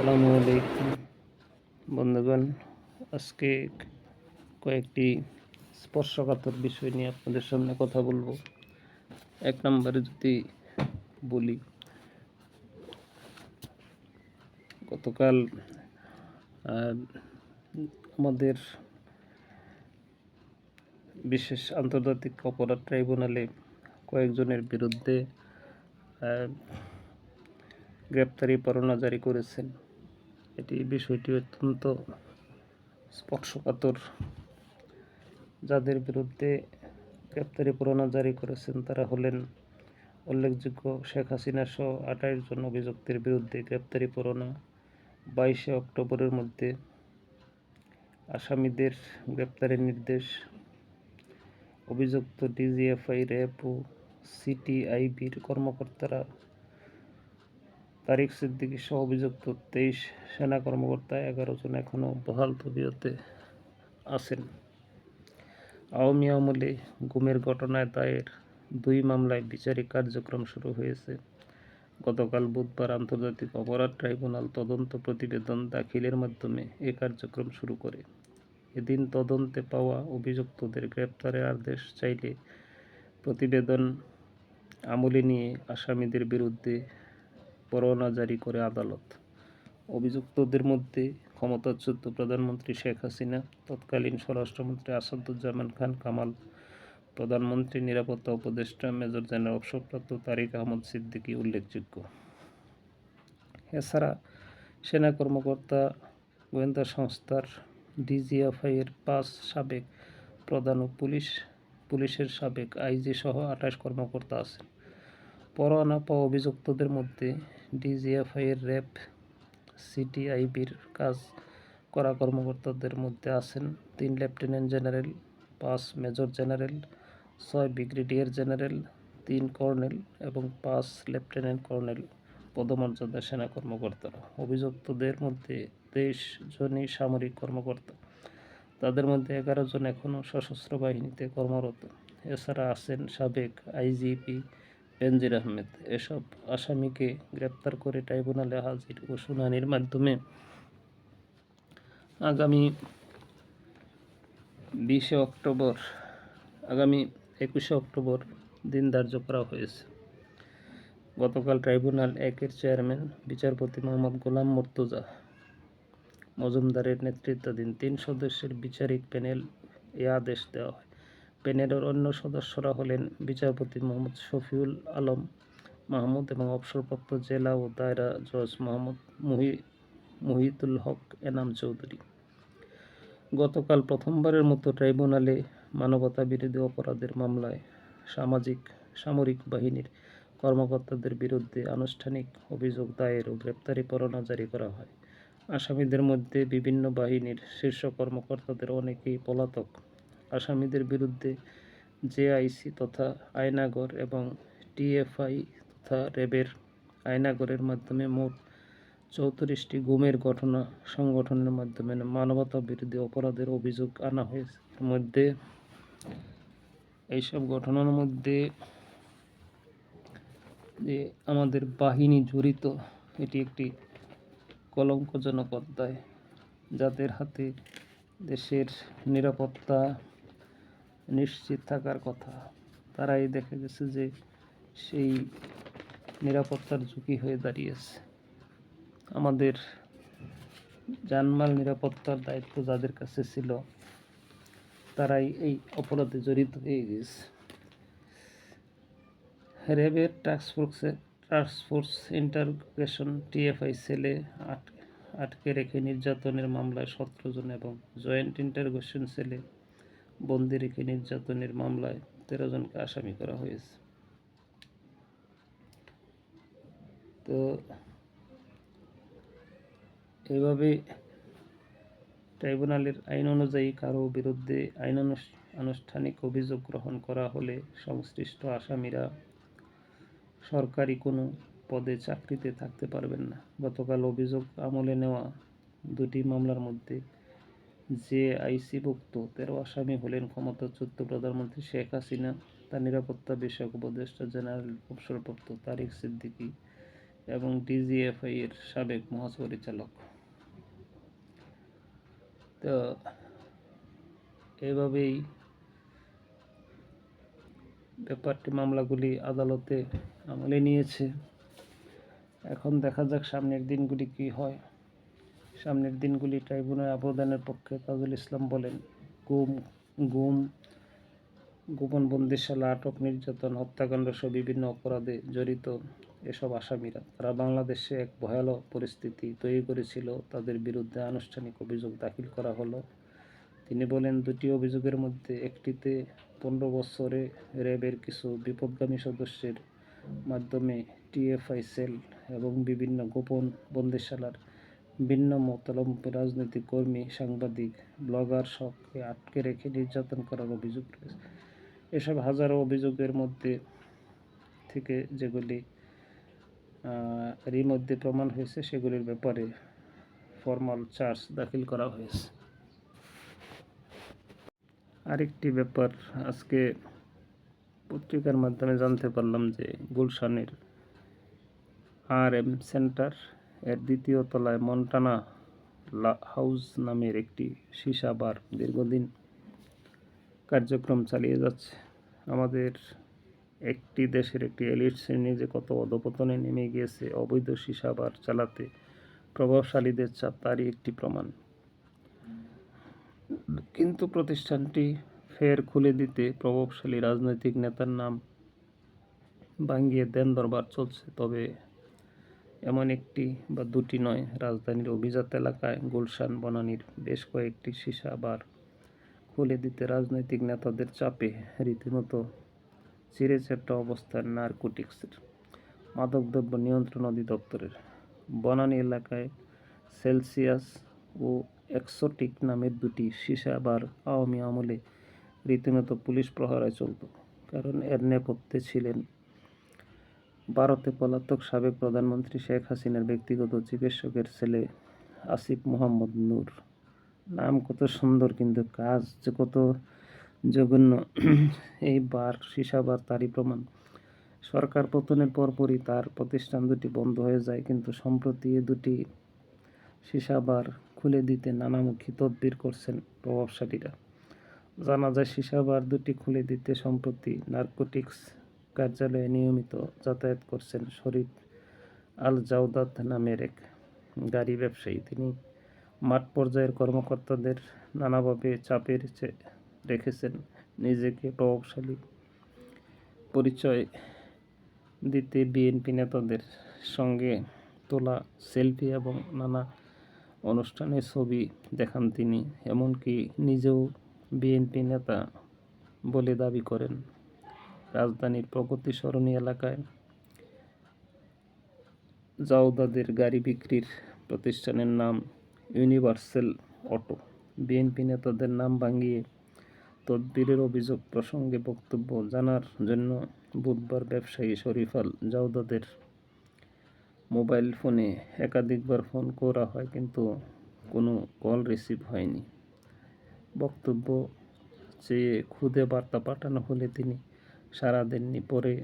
আসসালামু আলাইকুম। বন্ধুগণ, আজকে কয়েকটি স্পর্শকাতর বিষয় নিয়ে আপনাদের সামনে কথা বলব। এক নম্বরে যদি বলি, গতকাল আমাদের বিশেষ আন্তর্জাতিক অপরাধ ট্রাইব্যুনালে কয়েকজনের বিরুদ্ধে গ্রেপ্তারি পরোয়ানা জারি করেছেন। এটি বিষয়টি অত্যন্ত স্পর্শকাতর। যাদের বিরুদ্ধে গ্রেপ্তারি পরোয়ানা জারি করেছেন তারা হলেন উল্লেখযোগ্য শেখ হাসিনা সহ আঠাশ জন অভিযুক্তের বিরুদ্ধে গ্রেপ্তারি পরোয়ানা বাইশে অক্টোবরের মধ্যে আসামিদের গ্রেপ্তারের নির্দেশ। অভিযুক্ত ডিজিএফআই, র্যাব ও সিটিআইবির কর্মকর্তারা তারিক সিদ্দিকী সহ অভিযুক্ত তেইশ সেনা কর্মকর্তা এগারো জন এখনও বহাল তবিয়তে আছেন। আওয়ামী আমলে গুমের ঘটনায় দায়ের দুই মামলায় বিচারিক কার্যক্রম শুরু হয়েছে। গতকাল বুধবার আন্তর্জাতিক অপরাধ ট্রাইব্যুনাল তদন্ত প্রতিবেদন দাখিলের মাধ্যমে এ কার্যক্রম শুরু করে। এদিন তদন্তে পাওয়া অভিযুক্তদের গ্রেপ্তারের আদেশ চাইলে প্রতিবেদন আমলে নিয়ে আসামিদের বিরুদ্ধে পরোয়ানা জারি করে আদালত। অভিযুক্তদের মধ্যে ক্ষমতাচ্যুত প্রধানমন্ত্রী শেখ হাসিনা, তৎকালীন স্বরাষ্ট্রমন্ত্রী আসাদুজ্জামান খান, কামাল প্রধানমন্ত্রী, নিরাপত্তা উপদেষ্টা মেজর জেনারেল অবসরপ্রাপ্ত তারিক আহমদ সিদ্দিকী উল্লেখযোগ্য। এছাড়া সেনা কর্মকর্তা, গোয়েন্দা সংস্থার ডিজিএফআইয়ের পাঁচ সাবেক প্রধান ও পুলিশ, পুলিশের সাবেক আইজি সহ আঠাশ কর্মকর্তা আছেন। পরোয়ানা পাওয়া অভিযুক্তদের মধ্যে ডিজিএফআই এর র্যাব সিটিআইবির কাজ করা কর্মকর্তাদের মধ্যে আছেন তিন লেফটেন্যান্ট জেনারেল, পাঁচ মেজর জেনারেল, ছয় ব্রিগেডিয়ার জেনারেল, তিন কর্নেল এবং পাঁচ লেফটেন্যান্ট কর্নেল। পদমর্যাদা সেনা কর্মকর্তারা অভিযুক্তদের মধ্যে তেইশ জনই সামরিক কর্মকর্তা। তাদের মধ্যে এগারো জন এখনও সশস্ত্র বাহিনীতে কর্মরত। এছাড়া আছেন সাবেক আইজিপি বেনজির আহমেদ, এসব আসামিকে গ্রেপ্তার করে ট্রাইব্যুনালে হাজির ও শুনানির মাধ্যমে আগামী বিশে অক্টোবর, আগামী একুশে অক্টোবর দিন ধার্য করা হয়েছে। গতকাল ট্রাইব্যুনাল একের চেয়ারম্যান, বিচারপতি মোহাম্মদ গোলাম মর্তুজা, মজুমদারের নেতৃত্বাধীন তিন সদস্যের বিচারিক প্যানেল এ আদেশ দেওয়া হয়। প্যানেলের অন্য সদস্যরা হলেন বিচারপতি মোহাম্মদ শফিউল আলম মাহমুদ এবং অবসরপ্রাপ্ত জেলা ও দায়রা জজ মোহাম্মদ মুহি মুহিতুল হক এনাম চৌধুরী। গতকাল প্রথমবারের মতো ট্রাইব্যুনালে মানবতা বিরোধী অপরাধের মামলায় সামাজিক, সামরিক বাহিনীর কর্মকর্তাদের বিরুদ্ধে আনুষ্ঠানিক অভিযোগ দায়ের ও গ্রেপ্তারি পরোয়ানা জারি করা হয়। আসামিদের মধ্যে বিভিন্ন বাহিনীর শীর্ষ কর্মকর্তাদের অনেকেই পলাতক। আসামিদের বিরুদ্ধে জেআইসি তথা আয়নাগর এবং টিএফআই তথা র্যাবের আয়নাগরের মাধ্যমে মোট চৌত্রিশটি গুমের ঘটনা সংগঠনের মাধ্যমে মানবতা বিরোধী অপরাধের অভিযোগ আনা হয়েছে। এর মধ্যে এইসব ঘটনার মধ্যে যে আমাদের বাহিনী জড়িত, এটি একটি কলঙ্কজনক অধ্যায়। যাদের হাতে দেশের নিরাপত্তা নিশ্চিত থাকার কথা। তারাই দেখা গেছে যে সেই নিরাপত্তার ঝুঁকি হয়ে দাঁড়িয়েছে। আমাদের জানমাল নিরাপত্তার দায়িত্ব যাদের কাছে ছিল, তারাই এই অপরাধে জড়িত হয়ে গেছে। র্যাবের টাস্কফোর্সে টাস্কফোর্স ইন্টারগ্রেশন টিএফআই সেলে আট আটকে রেখে নির্যাতনের মামলায় সতেরো জন এবং জয়েন্ট ইন্টারগ্রেশন সেলে বন্দি রেখে নির্যাতনের মামলায় তেরো জনকে আসামি করা হয়েছে। তো এইভাবে ট্রাইব্যুনালের আইন অনুযায়ী কারও বিরুদ্ধে আইন আনুষ্ঠানিক অভিযোগ গ্রহণ করা হলে সংশ্লিষ্ট আসামিরা সরকারি কোনো পদে চাকরিতে থাকতে পারবেন না। গতকাল অভিযোগ আমলে নেওয়া দুটি মামলার মধ্যে যে আইসিভুক্ত তেরো আসামি হলেন ক্ষমতাচ্যুত প্রধানমন্ত্রী শেখ হাসিনা, তার নিরাপত্তা বিষয়ক উপদেষ্টা জেনারেল অবসরপ্রাপ্ত তারিক সিদ্দিকী এবং ডিজিএফআই এর সাবেক মহাপরিচালক। তো, এভাবেই ব্যাপারটি, মামলাগুলি আদালতে আমলে নিয়েছে। এখন দেখা যাক সামনের দিনগুলি কি হয়। সামনের দিনগুলি ট্রাইব্যুনাল আবেদনের পক্ষে তাজুল ইসলাম বলেন, গুম গুম গোপন বন্দিশালা আটক, নির্যাতন, হত্যাকাণ্ড সহ বিভিন্ন অপরাধে জড়িত এসব আসামিরা। তারা বাংলাদেশে এক ভয়াবহ পরিস্থিতি তৈরি করেছিল। তাদের বিরুদ্ধে আনুষ্ঠানিক অভিযোগ দাখিল করা হলো। তিনি বলেন, দুটি অভিযোগের মধ্যে একটিতে পনেরো বছরে র্যাবের কিছু বিপদগামী সদস্যের মাধ্যমে টিএফআই সেল এবং বিভিন্ন গোপন বন্দিশালার ভিন্ন মতালম্বী রাজনৈতিক কর্মী, সাংবাদিক, ব্লগার সবকে আটকে রেখে নির্যাতন করার অভিযোগ রয়েছে। এসব হাজারো অভিযোগের মধ্যে থেকে যেগুলি এরই মধ্যে প্রমাণ হয়েছে, সেগুলির ব্যাপারে ফর্মাল চার্জ দাখিল করা হয়েছে। আরেকটি ব্যাপার, আজকে পত্রিকার মাধ্যমে জানতে পারলাম যে গুলশানের আর এম সেন্টার এর দ্বিতীয় তলায় মন্টানা হাউস নামের একটি সীসা বার দীর্ঘদিন কার্যক্রম চালিয়ে যাচ্ছে। আমাদের একটি দেশের একটি এলিট শ্রেণি যে কত অধপতনে নেমে গিয়েছে, অবৈধ সীসা বার চালাতে প্রভাবশালীদের চাপ তারই একটি প্রমাণ। কিন্তু প্রতিষ্ঠানটি ফের খুলে দিতে প্রভাবশালী রাজনৈতিক নেতার নাম ভাঙ্গিয়ে দেন দরবার চলছে, তবে এমন একটি বা দুটি নয়। রাজধানীর অভিজাত এলাকায় গুলশান, বনানীর বেশ কয়েকটি সীসা বার খুলে দিতে রাজনৈতিক নেতাদের চাপে রীতিমতো চিরে চেপটা অবস্থান নারকোটিক্সের। মাদকদ্রব্য নিয়ন্ত্রণ অধিদপ্তরের। বনানী এলাকায় সেলসিয়াস ও এক্সোটিক নামের দুটি সীসা বার আওয়ামী আমলে রীতিমতো পুলিশ প্রহরায় চলত, কারণ এর নেপথ্যে ছিলেন ভারতে পলাতক সাবেক প্রধানমন্ত্রী শেখ হাসিনার ব্যক্তিগত চিকিৎসকের ছেলে আসিফ মোহাম্মদ নূর। নাম কত সুন্দর, কিন্তু কাজ যে কত জঘন্য। এই বার সীসা বার তারই প্রমাণ। সরকার পতনের পরপরই তার প্রতিষ্ঠান দুটি বন্ধ হয়ে যায়, কিন্তু সম্প্রতি এ দুটি সীসা বার খুলে দিতে নানামুখী তদবির করছেন প্রভাবশালীরা। জানা যায় সিসাবার দুটি খুলে দিতে সম্প্রতি নার্কোটিক্স কার্যালয়ে নিয়মিত যাতায়াত করছেন শরীফ আল জাউদাত নামের এক গাড়ি ব্যবসায়ী। তিনি মাঠ পর্যায়ের কর্মকর্তাদের নানাভাবে চাপের রেখেছেন নিজেকে প্রভাবশালী পরিচয় দিতে বিএনপি নেতাদের সঙ্গে তোলা সেলফি এবং নানা অনুষ্ঠানে ছবি দেখান তিনি। এমনকি নিজেও বিএনপি নেতা বলে দাবি করেন। রাজধানীর প্রগতি সরণী এলাকায় জাউদাদের গাড়ি বিক্রির প্রতিষ্ঠানের নাম ইউনিভার্সাল অটো। বিএনপি নেতাদের নাম ভাঙিয়ে তদবিরের অভিযোগ প্রসঙ্গে বক্তব্য জানার জন্য বুধবার ব্যবসায়ী শরীফাল জাউদাদের মোবাইল ফোনে একাধিকবার ফোন করা হয়, কিন্তু কোনো কল রিসিভ হয়নি। বক্তব্য চেয়ে খুদে বার্তা পাঠানো হলে তিনি সাড়া দেননি পরে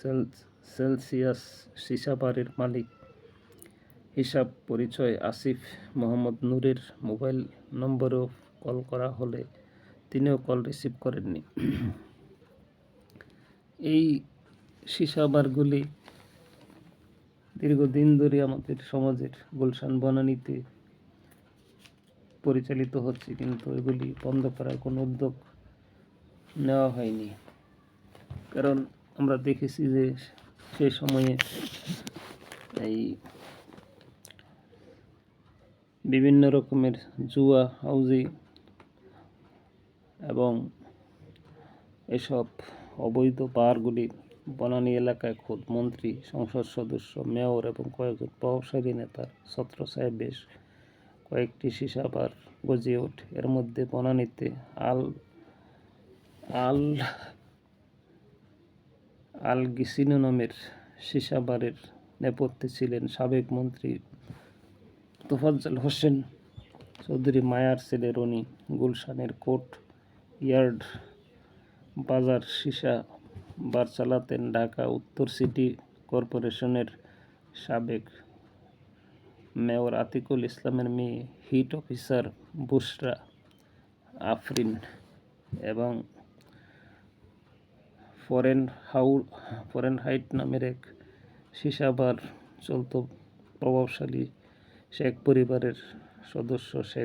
সেলস সেলসিয়াস সিসাবারের মালিক। হিসাব পরিচয় আসিফ মোহাম্মদ নূরের মোবাইল নম্বরেও কল করা হলে তিনিও কল রিসিভ করেননি। এই সিসাবারগুলি দীর্ঘদিন ধরে আমাদের সমাজের গুলশান বনানীতে পরিচালিত হচ্ছে, কিন্তু এগুলি বন্ধ করার কোনো উদ্যোগ নেওয়া হয়নি। কারণ আমরা দেখেছি যে সেই সময়ে এই বিভিন্ন রকমের জুয়া, হাউজি এবং এসব অবৈধ পাহাড়গুলি বনানী এলাকায় খোদ মন্ত্রী, সংসদ সদস্য, মেয়র এবং কয়েকজন প্রভাবশালী নেতার ছত্রছায় বেশ কয়েকটি সীসা গজিয়ে ওঠে। এর মধ্যে বনানীতে আল আল আল গিসিনো নামের সীসা বারের নেপথ্যে ছিলেন সাবেক মন্ত্রী তোফাজ্জল হোসেন চৌধুরী মায়ার ছেলে রনি গুলশানের কোর্ট ইয়ার্ড বাজার সীসা বার চালাতেন ঢাকা উত্তর সিটি কর্পোরেশনের সাবেক মেয়র আতিকুল ইসলামের মেয়ে হিট অফিসার বুশরা আফরিন এবং ফরেন হাউ ফরেন হাইট নামের এক সিসাবার চলত প্রভাবশালী শেখ পরিবারের সদস্য শেখ